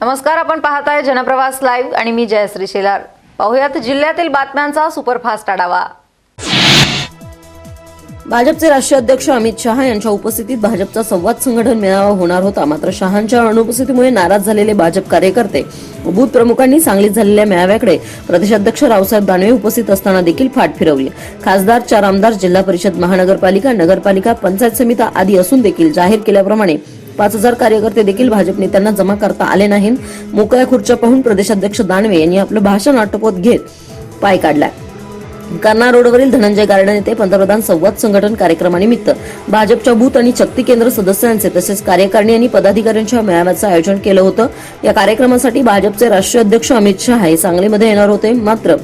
नमस्कार आपण पाहताय जनप्रवास लाईव्ह आणि मी जयश्री शेलार. पाहुयात जिल्ह्यातील बातम्यांचा सुपरफास्ट आढावा. भाजपचे राष्ट्रीय अध्यक्ष अमित शहा यांच्या उपस्थितीत भाजपचा संवाद संघटन मेळावा होणार होता. मात्र शहांच्या अनुपस्थितीमुळे नाराज झालेले भाजप कार्यकर्ते बूथ प्रमुखांनी सांगलीत झालेल्या मेळाव्याकडे प्रदेशाध्यक्ष रावसाहेब दानवे उपस्थित असताना देखील फाट फिरवली. खासदार चार आमदार जिल्हा परिषद महानगरपालिका नगरपालिका पंचायत समिती आदी असून देखील जाहीर केल्याप्रमाणे पाच हजार कार्यकर्ते देखील भाजप नेत्यांना जमा करता आले नाहीत. मोकळ्या खुर्च्या पाहून प्रदेशाध्यक्ष दानवे यांनी आपलं भाषण आटोपत घेत पाय काढलाय. कर्ना रोडवरील धनंजय गार्डन येथे पंतप्रधान संवाद संघटन कार्यक्रमानिमित्त भाजपच्या बूथ आणि शक्ती केंद्र सदस्यांचे तसेच कार्यकारिणी आणि पदाधिकाऱ्यांच्या मेळाव्याचं आयोजन केलं होतं. या कार्यक्रमासाठी भाजपचे राष्ट्रीय अध्यक्ष अमित शहा हे सांगलीमध्ये येणार होते. मात्र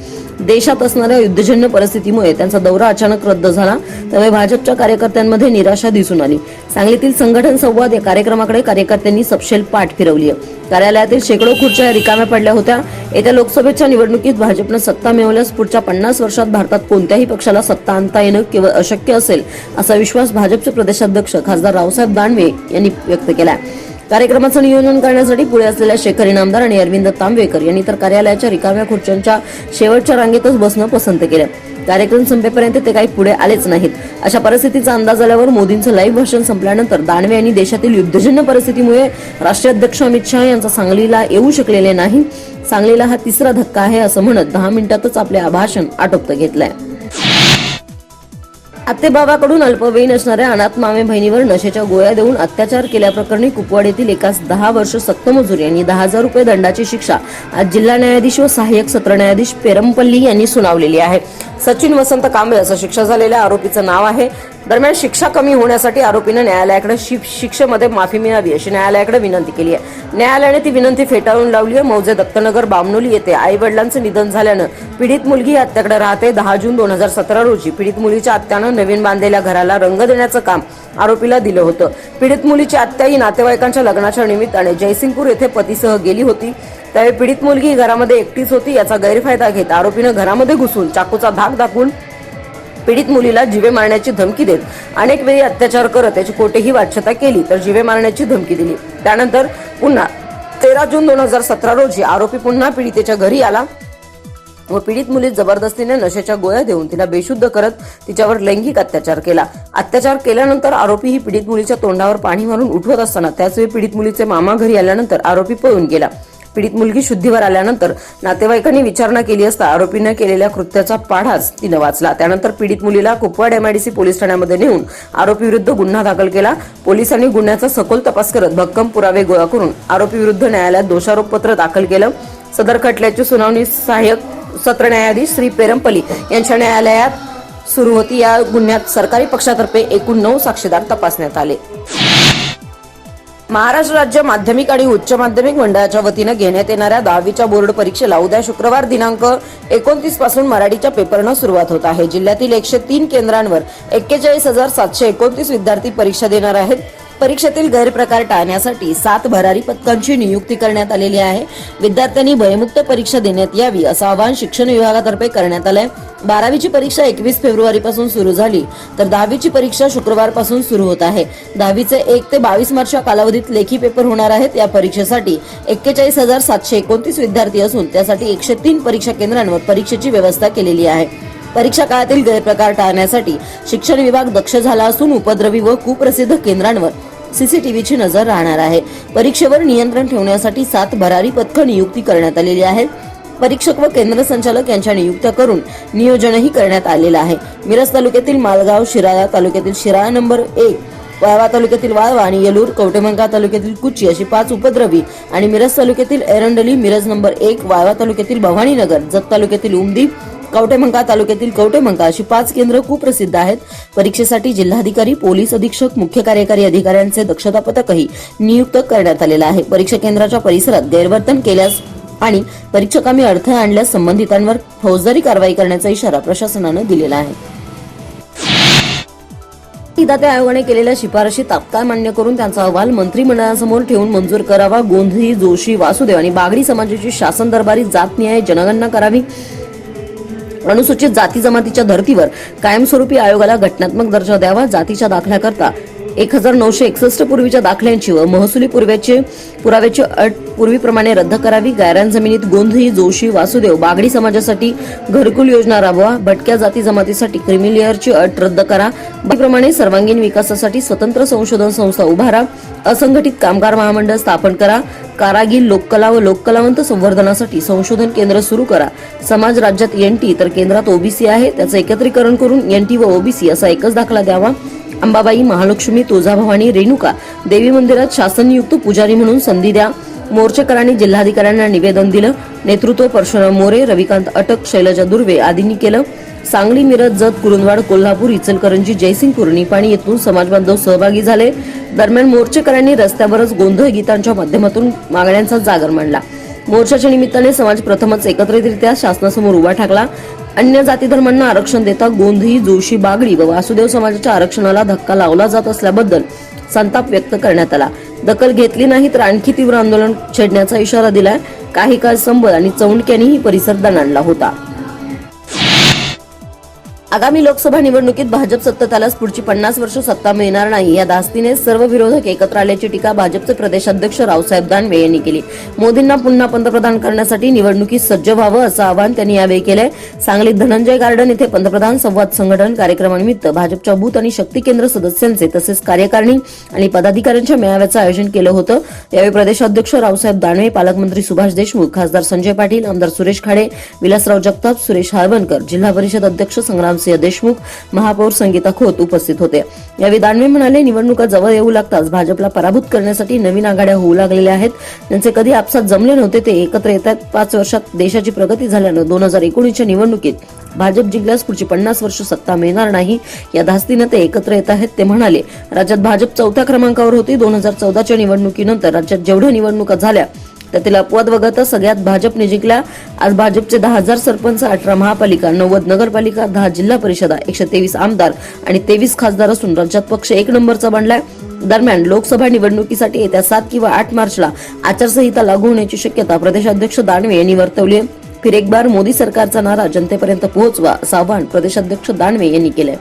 देशात असणाऱ्या युद्धजन्य परिस्थितीमुळे त्यांचा दौरा अचानक रद्द झाला. त्यामुळे भाजपच्या कार्यकर्त्यांमध्ये निराशा दिसून आली. सांगलीतील संघटन संवाद या कार्यक्रमाकडे कार्यकर्त्यांनी सपशेल पाठ फिरवली आहे. कार्यालयातील शेकडो खुर्च्या रिकाम्या पडल्या होत्या. येत्या लोकसभेच्या निवडणुकीत भाजपनं सत्ता मिळवल्यास पुढच्या पन्नास वर्षात भारतात कोणत्याही पक्षाला सत्ता आणता येणं केवळ अशक्य असेल असा विश्वास भाजपचे प्रदेशाध्यक्ष खासदार रावसाहेब दानवे यांनी व्यक्त केला कार्यक्रमाचं नियोजन करण्यासाठी पुढे असलेल्या शेखर इनामदार आणि अरविंद तांबेकर यांनी तर कार्यालयाच्या रिकाम्या खुर्च्यांच्या शेवटच्या रांगेतच बसणं पसंत केलं. कार्यक्रम संपेपर्यंत ते काही पुढे आलेच नाहीत. अशा परिस्थितीचा अंदाज आल्यावर मोदींचं लाईव्ह भाषण संपल्यानंतर दानवे यांनी देशातील युद्धजन्य परिस्थितीमुळे राष्ट्रीय अध्यक्ष अमित शहा यांचा सांगलीला येऊ शकलेले नाही. सांगलीला हा तिसरा धक्का आहे असं म्हणत दहा मिनिटातच आपले भाषण आटोपत घेतलंय. आत्तेबाबाकडून अल्पवयीन असणाऱ्या अनाथ मामे बहिणीवर नशेच्या गोळ्या देऊन अत्याचार केल्याप्रकरणी कुपवाड येथील एकास दहा वर्ष सक्तमजूर यांनी दहा हजार रुपये दंडाची शिक्षा आज जिल्हा न्यायाधीश व सहाय्यक सत्र न्यायाधीश पेरमपल्ली यांनी सुनावलेली आहे. सचिन वसंत कांबळे असं शिक्षा झालेल्या आरोपीचं नाव आहे. दरम्यान शिक्षा कमी होण्यासाठी आरोपीनं न्यायालयाकडे शि- शिक्षेमध्ये माफी मिळावी अशी न्यायालयाकडे विनंती केली आहे. न्यायालयाने ती विनंती फेटाळून लावली आहे. मौजे दत्तनगर बामनोली येथे आई वडिलांचं निधन झाल्यानं पीडित मुलगी आत्याकडे राहते. दहा जून दोन हजार सतरा रोजी पीडित मुलीच्या आत्यानं नवीन बांधलेल्या घराला रंग देण्याचं काम आरोपीला दिलं होतं. पीडित मुलीची आत्या ही नातेवाईकांच्या लग्नाच्या निमित्ताने जयसिंगपूर येथे पतीसह गेली होती. त्यावेळी पीडित मुलगी घरामध्ये एकटीच होती याचा गैरफायदा घेत आरोपीनं घरामध्ये घुसून चाकूचा धाक दाखवून पीडित मुलीला जिवे मारण्याची धमकी देत अनेक वेळी अत्याचार करत त्याची कोठेही वाच्यता केली तर जिवे मारण्याची धमकी दिली. त्यानंतर पुन्हा तेरा जून दोन हजार सतरा रोजी आरोपी पुन्हा पीडितेच्या घरी आला व पीडित मुली जबरदस्तीने नशेच्या गोळ्या देऊन तिला बेशुद्ध करत तिच्यावर लैंगिक अत्याचार केला. अत्याचार केल्यानंतर आरोपी ही पीडित मुलीच्या तोंडावर पाणी मारून उठवत असताना त्याचवेळी पीडित मुलीचे मामा घरी आल्यानंतर आरोपी पळून गेला. पीडित मुलगी शुद्धीवर आल्यानंतर नातेवाईकांनी विचारणा केली असता आरोपीनं केलेल्या कृत्याचा पाढाच तिनं वाचला. त्यानंतर पीडित मुलीला कुपवाड एमआयडीसी पोलीस ठाण्यामध्ये नेऊन आरोपीविरुद्ध गुन्हा दाखल केला. पोलिसांनी गुन्ह्याचा सखोल तपास करत भक्कम पुरावे गोळा करून आरोपी विरुद्ध न्यायालयात दोषारोपपत्र दाखल केलं. सदर खटल्याची सुनावणी सहाय्यक सत्र न्यायाधीश श्री पेरमपल्ली यांच्या न्यायालयात सुरू होती. या गुन्ह्यात सरकारी पक्षातर्फे एकूण नऊ साक्षीदार तपासण्यात आले. महाराष्ट्र राज्य माध्यमिक आणि उच्च माध्यमिक मंडळाच्या वतीनं घेण्यात येणाऱ्या दहावीच्या बोर्ड परीक्षेला उद्या शुक्रवार दिनांक एकोणतीसपासून मराठीच्या पेपरनं सुरुवात होत आहे. जिल्ह्यातील एकशे तीन केंद्रांवर एक्केचाळीस हजार सातशे एकोणतीस विद्यार्थी परीक्षा देणार आहेत. परीक्षेतील गैरप्रकार टाळण्यासाठी सात भरारी पथकांची नियुक्ती करण्यात आलेली आहे. विद्यार्थ्यांनी भयमुक्त परीक्षा देण्यात यावी असं आवाहन शिक्षण विभागातर्फे करण्यात आलंय. बारावीची परीक्षा एकवीस फेब्रुवारी पासून सुरू झाली. तर दहावीची परीक्षा शुक्रवारपासून सुरू होत आहे. दहावीचे एक ते बावीस मार्च या कालावधीत लेखी पेपर होणार आहेत. या परीक्षेसाठी एक्केचाळीस हजार सातशे एकोणतीस विद्यार्थी असून त्यासाठी एकशे तीन परीक्षा केंद्रांवर परीक्षेची व्यवस्था केलेली आहे. परीक्षा काळातील गैरप्रकार टाळण्यासाठी शिक्षण विभाग दक्ष झाला असून उपद्रवी व कुप्रसिद्ध केंद्रांवर सीसीटीव्हीची नजर राहणार आहे. परीक्षेवर नियंत्रण ठेवण्यासाठी सात भरारी पथकं नियुक्ती करण्यात आलेली आहे परीक्षक व केंद्र संचालक यांच्या नियुक्त्या करून नियोजनही करण्यात आलेलं आहे. मिरज तालुक्यातील मालगाव शिराळा तालुक्यातील शिराळा नंबर एक वाळवा तालुक्यातील वाळवा आणि येलूर कवटेमंका तालुक्यातील कुची अशी पाच उपद्रवी आणि मिरज तालुक्यातील एरंडली मिरज नंबर एक वाळवा तालुक्यातील भवानीनगर जत तालुक्यातील उमदी कवटेमंका तालुक्यातील कवटेमंका अशी पाच केंद्र कुप्रसिद्ध आहेत. परीक्षेसाठी जिल्हाधिकारी पोलीस अधीक्षक मुख्य कार्यकारी अधिकाऱ्यांचे दक्षता पथकही नियुक्त करण्यात आलेलं आहे. परीक्षा केंद्राच्या परिसरात गैरवर्तन केल्यास आणि परीक्षकांनी अडथळा आणल्यास संबंधितांवर फौजदारी कारवाई करण्याचा इशारा प्रशासनानं दिलेला आहे. दाते आयोगाने केलेल्या शिफारशी तात्काळ मान्य करून त्यांचा अहवाल मंत्रिमंडळासमोर ठेवून मंजूर करावा. गोंधळी जोशी वासुदेव आणि बागडी समाजाची शासन दरबारी जात न्याय जनगणना करावी. अनुसूचित जाती जमातीच्या धर्तीवर कायमस्वरूपी आयोगाला घटनात्मक दर्जा द्यावा जातीच्या दाखल्याकरता एक हजार नऊशे एकसष्ट पूर्वीच्या दाखल्यांची व महसुली पुराव्याची पुराव्याची अट पूर्वीप्रमाणे रद्द करावी. गायरान जमिनीत गोंधळी जोशी वासुदेव बागडी समाजासाठी घरकुल योजना राबवा. भटक्या जाती जमातीसाठी क्रिमिलिअरची अट रद्द करा. प्रमाणे सर्वांगीण विकासासाठी स्वतंत्र संशोधन संस्था उभारा. असंघटित कामगार महामंडळ स्थापन करा. कारागीर लोककला व लोककलावंत संवर्धनासाठी संशोधन केंद्र सुरू करा. समाज राज्यात एनटी तर केंद्रात ओबीसी आहे. त्याचं एकत्रीकरण करून एनटी व ओबीसी असा एकच दाखला द्यावा. अंबाबाई महालक्ष्मी तुळजाभवानी रेणुका देवी मंदिरात शासनयुक्त पुजारी म्हणून संधी द्या. मोर्चेकरांनी जिल्हाधिकाऱ्यांना निवेदन दिलं. नेतृत्व परशुराम मोरे रविकांत अटक शैलजा दुर्वे आदींनी केलं. सांगली मिरज जत कुरुंदवाड कोल्हापूर इचलकरंजी जयसिंगपूर निपाणी येथून समाजबांधव सहभागी झाले. दरम्यान मोर्चेकरांनी रस्त्यावरच गोंधळ गीतांच्या माध्यमातून मागण्यांचा जागर मांडला. मोर्चाच्या निमित्ताने समाज प्रथमच एकत्रितरित्या शासनासमोर उभा ठाकला. अन्य जाती धर्मांना आरक्षण देता गोंधळी जोशी बागडी व वासुदेव समाजाच्या आरक्षणाला धक्का लावला जात असल्याबद्दल संताप व्यक्त करण्यात आला. दखल घेतली नाही तर आणखी तीव्र आंदोलन छेडण्याचा इशारा दिलाय. काही काळ संबल आणि चौंडक्यांनीही परिसर दणाणला होता. आगामी लोकसभा निवडणुकीत भाजप सत्तेत आल्यास पुढची पन्नास वर्ष सत्ता मिळणार नाही. या धास्तीने सर्व विरोधक एकत्र आल्याची टीका भाजपचे प्रदेशाध्यक्ष रावसाहेब दानवे यांनी केली. मोदींना पुन्हा पंतप्रधान करण्यासाठी निवडणुकीत सज्ज व्हावं असं आवाहन त्यांनी यावेळी केलंय. सांगलीत धनंजय गार्डन इथे पंतप्रधान संवाद संघटन कार्यक्रमानिमित्त भाजपच्या बूथ आणि शक्ती केंद्र सदस्यांचे तसेच कार्यकारिणी आणि पदाधिकाऱ्यांच्या मेळाव्याचं आयोजन केलं होतं. यावेळी प्रदेशाध्यक्ष रावसाहेब दानवे पालकमंत्री सुभाष देशमुख खासदार संजय पाटील आमदार सुरेश खाडे विलासराव जगताप सुरेश हळवणकर जिल्हा परिषद अध्यक्ष संग्राम संग्रामसिंह देशमुख महापौर संगीता खोत उपस्थित होते. यावेळी दानवे म्हणाले निवडणुका जवळ येऊ लागताच भाजपला पराभूत करण्यासाठी नवीन आघाड्या होऊ लागलेल्या आहेत. त्यांचे कधी आपसात जमले नव्हते ते एकत्र येतात पाच वर्षात देशाची प्रगती झाल्यानं दोन हजार एकोणीसच्या निवडणुकीत भाजप जिंकल्यास पुढची पन्नास वर्ष सत्ता मिळणार नाही. या धास्तीनं ते एकत्र येत आहेत ते म्हणाले. राज्यात भाजप चौथ्या क्रमांकावर होती. दोन हजार चौदाच्या निवडणुकीनंतर राज्यात जेवढ्या निवडणुका झाल्या त्यातील अपवाद वगळता सगळ्यात भाजपने जिंकल्या आज भाजपचे दहा हजार सरपंच अठरा महापालिका नव्वद नगरपालिका दहा जिल्हा परिषदा एकशे तेवीस आमदार आणि तेवीस खासदार असून राज्यात पक्ष एक नंबरचा बनलाय. दरम्यान लोकसभा निवडणुकीसाठी येत्या सात किंवा आठ मार्चला आचारसंहिता लागू होण्याची शक्यता प्रदेशाध्यक्ष दानवे यांनी वर्तवली आहे. फिर एक बार मोदी सरकारचा नारा जनतेपर्यंत पोहोचवा असं आवाहन प्रदेशाध्यक्ष दानवे यांनी केलंय.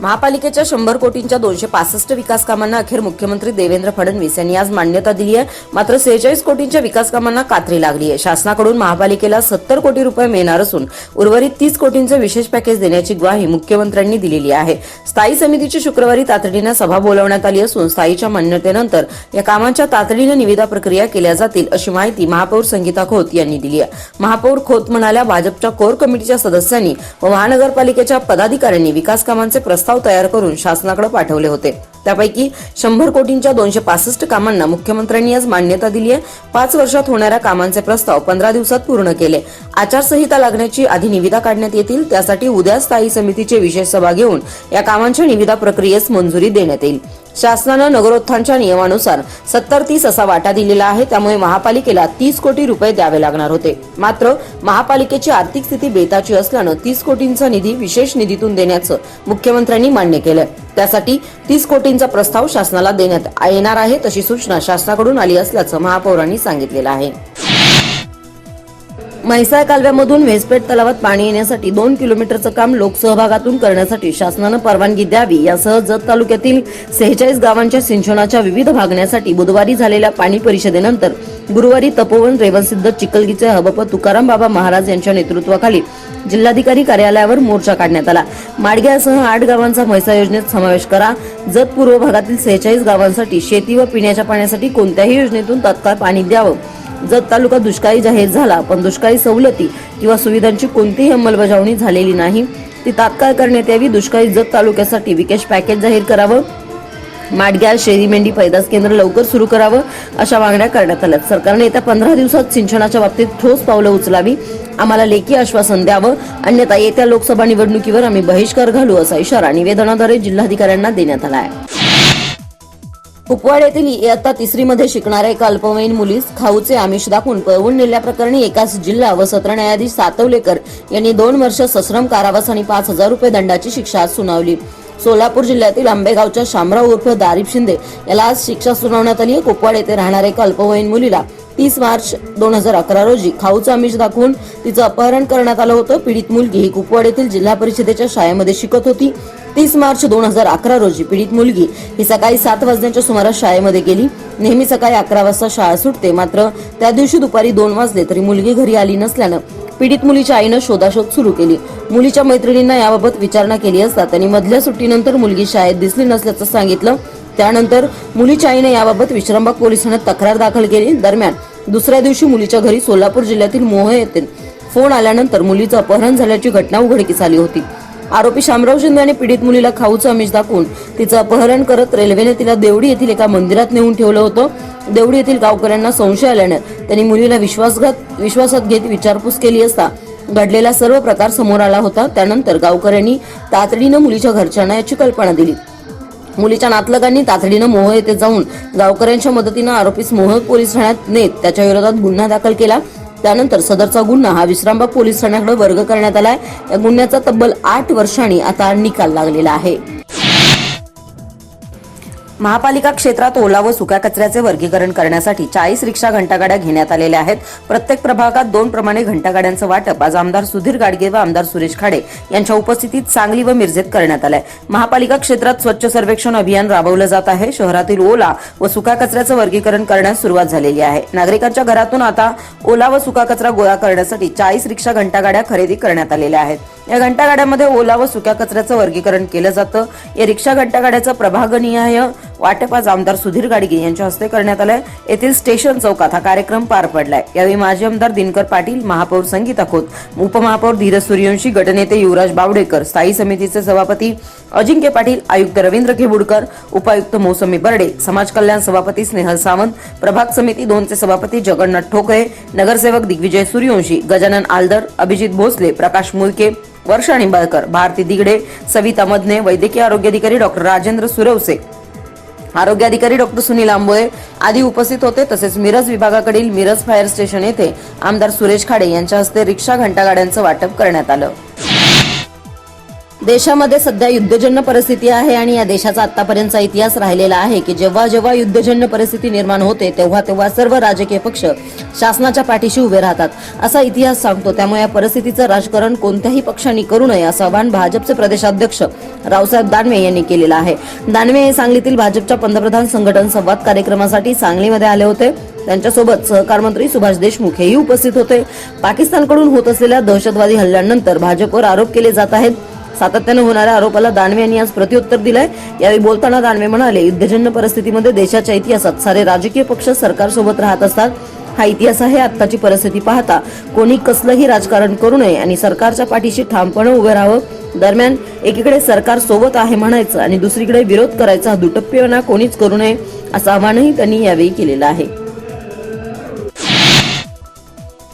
महापालिकेच्या शंभर कोटींच्या दोनशे पासष्ट विकास कामांना अखेर मुख्यमंत्री देवेंद्र फडणवीस यांनी आज मान्यता दिली आहे. मात्र सेहेचाळीस कोटींच्या विकास कामांना कात्री लागली आहे. शासनाकडून महापालिकेला सत्तर कोटी रुपये मिळणार असून उर्वरित तीस कोटींचे विशेष पॅकेज देण्याची ग्वाही मुख्यमंत्र्यांनी दिलेली आहे. स्थायी समितीची शुक्रवारी तातडीनं सभा बोलावण्यात आली असून स्थायीच्या मान्यतेनंतर या कामांच्या तातडीनं निविदा प्रक्रिया केल्या जातील अशी माहिती महापौर संगीता खोत यांनी दिली आहे. महापौर खोत म्हणाल्या भाजपच्या कोर कमिटीच्या सदस्यांनी व महानगरपालिकेच्या पदाधिकाऱ्यांनी विकास कामांचे प्रस्ताव तयार करून शासनाकडे पाठवले होते. त्यापैकी शंभर कोटींच्या दोनशे पासष्ट कामांना मुख्यमंत्र्यांनी आज मान्यता दिली आहे पाच वर्षात होणाऱ्या कामांचे प्रस्ताव पंधरा दिवसात पूर्ण केले. आचारसंहिता लागण्याची आधी निविदा काढण्यात येतील त्यासाठी उद्या स्थायी समितीची विशेष सभा घेऊन या कामांच्या निविदा प्रक्रियेस मंजुरी देण्यात येईल. शासनानं नगरोत्थानच्या नियमानुसार सत्तर तीस असा वाटा दिलेला आहे त्यामुळे महापालिकेला तीस कोटी रुपये द्यावे लागणार होते. मात्र महापालिकेची आर्थिक स्थिती बेताची असल्यानं तीस कोटींचा निधी विशेष निधीतून देण्याचं मुख्यमंत्र्यांनी मान्य केलं त्यासाठी तीस कोटींचा प्रस्ताव शासनाला देण्यात येणार आहे तशी सूचना शासनाकडून आली असल्याचं महापौरांनी सांगितलेलं आहे. म्हैसाळ कालव्यामधून व्हेसपेट तलावात पाणी येण्यासाठी दोन किलोमीटरचं काम लोकसहभागातून करण्यासाठी शासनानं परवानगी द्यावी यासह जत तालुक्यातील सेहेचाळीस गावांच्या सिंचनाच्या विविध भागण्यासाठी बुधवारी झालेल्या पाणी परिषदेनंतर गुरुवारी तपोवन रेवनसिद्ध चिखलगीचे हबप तुकाराम बाबा महाराज यांच्या नेतृत्वाखाली जिल्हाधिकारी कार्यालयावर मोर्चा काढण्यात आला. माडग्यासह आठ गावांचा म्हैसा योजनेत समावेश करा. जत पूर्व भागातील सेहेचाळीस गावांसाठी शेती व पिण्याच्या पाण्यासाठी कोणत्याही योजनेतून तत्काळ पाणी द्यावं. जत तालुका दुष्काळी जाहीर झाला पण दुष्काळी सवलती किंवा सुविधांची कोणतीही अंमलबजावणी झालेली नाही. ती तात्काळ करण्यात यावी. दुष्काळी जत तालुक्यासाठी विकेश पॅकेज जाहीर करावं. माडग्याल शेरी मेंढी पैदास केंद्र लवकर सुरू करावं अशा मागण्या करण्यात आल्या सरकारने येत्या पंधरा दिवसात सिंचनाच्या बाबतीत ठोस पावलं उचलावी आम्हाला लेखी आश्वासन द्यावं. अन्यथा येत्या लोकसभा निवडणुकीवर आम्ही बहिष्कार घालू असा इशारा निवेदनाद्वारे जिल्हाधिकाऱ्यांना देण्यात आला आहे कुपवाड येथील इयत्ता तिसरीमध्ये शिकणाऱ्या एका अल्पवयीन मुलीस खाऊचे आमिष दाखवून पळवून नेल्याप्रकरणी एकाच जिल्हा व सत्र न्यायाधीश सातवलेकर यांनी दोन वर्ष सश्रम कारावास आणि पाच हजार रुपये दंडाची शिक्षा सुनावली. सोलापूर जिल्ह्यातील आंबेगावच्या शामराव उर्फ दारीप शिंदे याला आज शिक्षा सुनावण्यात आली आहे. कुपवाड येथे राहणाऱ्या एका अल्पवयीन मुलीला तीस मार्च दोन हजार अकरा रोजी खाऊचं आमिष दाखवून तिचं अपहरण करण्यात आलं होतं. पीडित मुलगी ही कुपवाड येथील जिल्हा परिषदेच्या शाळेमध्ये शिकत होती. तीस मार्च दोन हजार अकरा रोजी पीडित मुलगी ही सकाळी सात वाजण्याच्या सुमारास शाळेमध्ये गेली. नेहमी सकाळी अकरा वाजता शाळा सुटते. मात्र त्या दिवशी दुपारी दोन वाजले तरी मुलगी घरी आली नसल्यानं पीडित मुलीच्या आईनं शोधाशोध सुरू केली. मुलीच्या मैत्रिणींना याबाबत विचारणा केली असता त्यांनी मधल्या सुट्टीनंतर मुलगी शाळेत दिसली नसल्याचं सांगितलं. त्यानंतर मुलीच्या आईने याबाबत विश्रामबाग पोलिसांना तक्रार दाखल केली. दरम्यान दुसऱ्या दिवशी मुलीच्या घरी सोलापूर जिल्ह्यातील मोह येथे फोन आल्यानंतर मुलीचं अपहरण झाल्याची घटना उघडकीस आली होती. आरोपी शामराव शिंदे आणि पीडित मुलीला खाऊचं आमिष दाखवून तिचं अपहरण करत रेल्वेने तिला देवडी येथील एका मंदिरात नेऊन ठेवलं होतं. देवडी येथील गावकऱ्यांना संशय आल्यानं त्यांनी मुलीला विश्वासघात विश्वासात घेत विचारपूस केली असता घडलेला सर्व प्रकार समोर आला होता. त्यानंतर गावकऱ्यांनी तातडीनं मुलीच्या घरच्यांना याची कल्पना दिली. मुलीच्या नातलगांनी तातडीनं मोह येथे जाऊन गावकऱ्यांच्या मदतीनं आरोपीस मोह पोलीस ठाण्यात नेत त्याच्या विरोधात गुन्हा दाखल केला. त्यानंतर सदरचा गुन्हा हा विश्रामबाग पोलीस ठाण्याकडे वर्ग करण्यात आलाय. या गुन्ह्याचा तब्बल आठ वर्षांनी आता निकाल लागलेला आहे. महापालिका क्षेत्रात ओला व सुक्या कचऱ्याचे वर्गीकरण करण्यासाठी चाळीस रिक्षा घंटागाड्या घेण्यात आलेल्या आहेत. प्रत्येक प्रभागात दोन प्रमाणे घंटागाड्यांचं वाटप. आज आमदार सुधीर गाडगे व आमदार सुरेश खाडे यांच्या उपस्थितीत सांगली व मिरजेत करण्यात आलंय. महापालिका क्षेत्रात स्वच्छ सर्वेक्षण अभियान राबवलं जात आहे. शहरातील ओला व सुका कचऱ्याचं वर्गीकरण करण्यास सुरुवात झालेली आहे. नागरिकांच्या घरातून आता ओला व सुका कचरा गोळा करण्यासाठी चाळीस रिक्षा घंटागाड्या खरेदी करण्यात आलेल्या आहेत. या घंटागाड्यामध्ये ओला व सुक्या कचऱ्याचं वर्गीकरण केलं जातं. या रिक्षा घंटागाड्याचं प्रभागनिहाय वाटप आज आमदार सुधीर गाडगे यांच्या हस्ते करण्यात आलंय. येथील स्टेशन चौकात हा कार्यक्रम पार पडलाय. यावेळी माजी आमदार दिनकर पाटील महापौर संगीता खोत उपमहापौर धीरज सूर्यवंशी गटनेते युवराज बावडेकर स्थायी समितीचे सभापती अजिंक्य पाटील आयुक्त रवींद्र खेबुडकर उपायुक्त मौसमी बर्डे समाज कल्याण सभापती स्नेहल सावंत प्रभाग समिती दोनचे सभापती जगन्नाथ ठोकरे नगरसेवक दिग्विजय सूर्यवंशी गजानन आलदर अभिजित भोसले प्रकाश मुळके वर्षा निंबाळकर भारती दिगडे सविता मदने वैद्यकीय आरोग्य अधिकारी डॉक्टर राजेंद्र सुरवसे आरोग्य अधिकारी डॉक्टर सुनील आंबोळे आदी उपस्थित होते. तसेच मिरज विभागाकडील मिरज फायर स्टेशन येथे आमदार सुरेश खाडे यांच्या हस्ते रिक्षा घंटागाड्यांचं वाटप करण्यात आलं. देशामध्ये सध्या युद्धजन्य परिस्थिती आहे आणि या देशाचा आतापर्यंतचा इतिहास राहिलेला आहे की जेव्हा जेव्हा युद्धजन्य परिस्थिती निर्माण होते तेव्हा तेव्हा सर्व राजकीय पक्ष शासनाच्या पाठीशी उभे राहतात. असा इतिहास सांगतो. त्यामुळे या परिस्थितीचं राजकारण कोणत्याही पक्षांनी करू नये असं आवाहन भाजपचे प्रदेशाध्यक्ष रावसाहेब दानवे यांनी केलेलं आहे. दानवे हे सांगलीतील भाजपच्या पंतप्रधान संघटन संवाद कार्यक्रमासाठी सांगलीमध्ये आले होते. त्यांच्यासोबत सहकार मंत्री सुभाष देशमुख हेही उपस्थित होते. पाकिस्तानकडून होत असलेल्या दहशतवादी हल्ल्यानंतर भाजपवर आरोप केले जात आहेत. सातत्यानं होणाऱ्या आरोपाला दानवे यांनी आज प्रत्युत्तर दिलंय. यावेळी बोलताना दानवे म्हणाले युद्धजन्य परिस्थितीमध्ये देशाच्या इतिहासात सारे राजकीय पक्ष सरकारसोबत राहत असतात. हा इतिहास आहे आत्ताची परिस्थिती पाहता. कोणी कसलंही राजकारण करू नये आणि सरकारच्या पाठीशी ठामपणे उभं राहावं. दरम्यान एकीकडे सरकार सोबत आहे म्हणायचं आणि दुसरीकडे विरोध करायचा हा दुटप्पीपणा कोणीच करू नये असं आवाहनही त्यांनी यावेळी केलेलं आहे.